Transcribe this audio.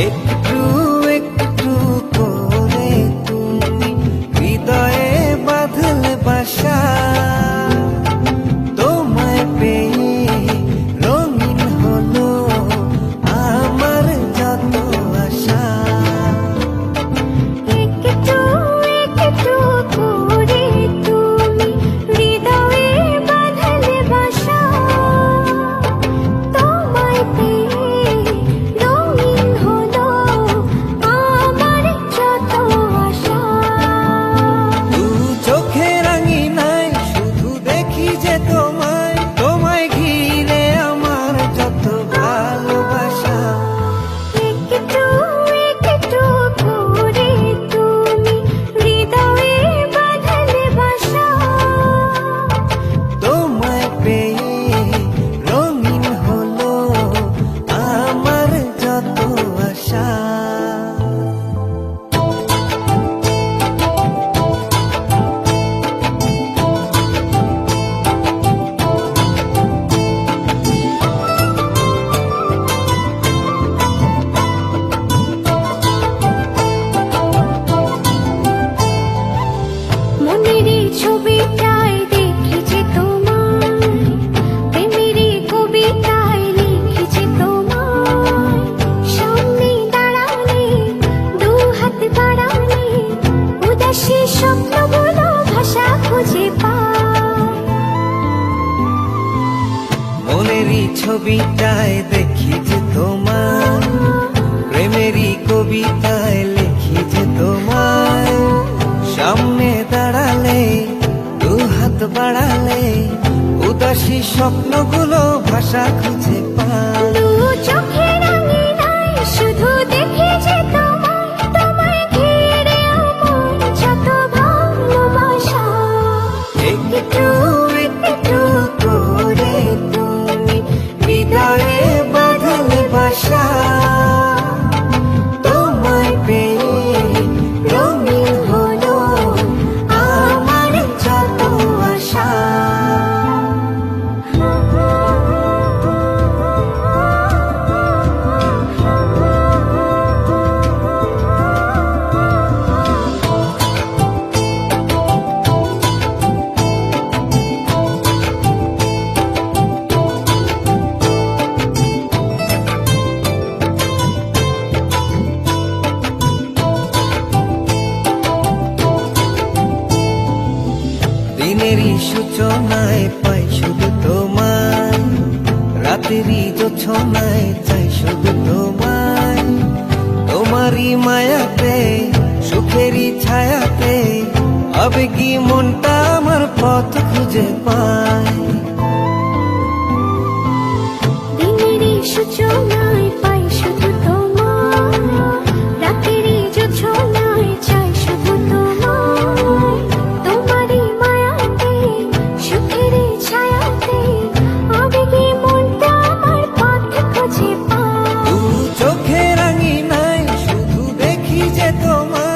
একটু একটু করে তুমি হৃদয়ে বাঁধলে বাসা ছবিটায় দেখি তোমার, প্রেমেরই কবিতায় লিখি তোমার। সামনে দাঁড়ালে দু হাত বাড়ালে, উদাসী স্বপ্নগুলো ভাষা খুঁজে পায় দিনেরই সূচনায় পাই শুধু তোমায়। রাতেরই যোছনায় চাই শুধু তোমায়। তোমারই মায়াতে, সুখেরই ছায়াতে আবেগি মনটা আমার পথ খুঁজে পায়। দিনেরই সূচনায় তোমার